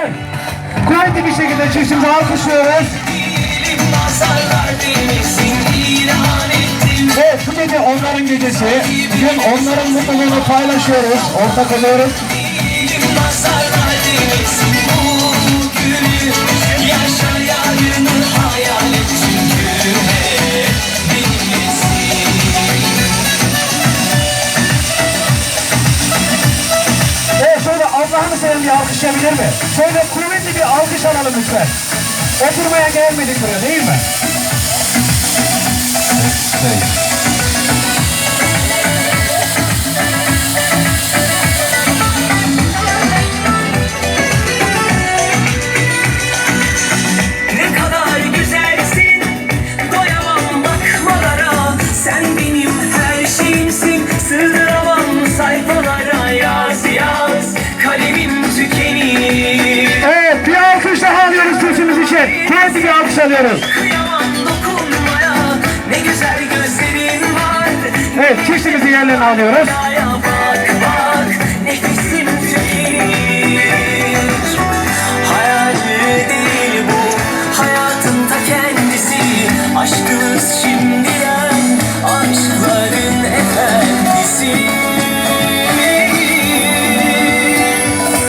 Evet. Kuvvetli bir şekilde çiftimizi alkışlıyoruz. Ve bu gece onların gecesi. Bugün onların mutluluğunu paylaşıyoruz. Ortak oluyoruz. Seven bir alkışlayabilir mi? Şöyle kuvvetli bir alkış alalım lütfen. Oturmaya gelmedik buraya değil mi? Ne için. Kuvvetli bir alkış alıyoruz. Evet çiftimizi yerlerine alıyoruz.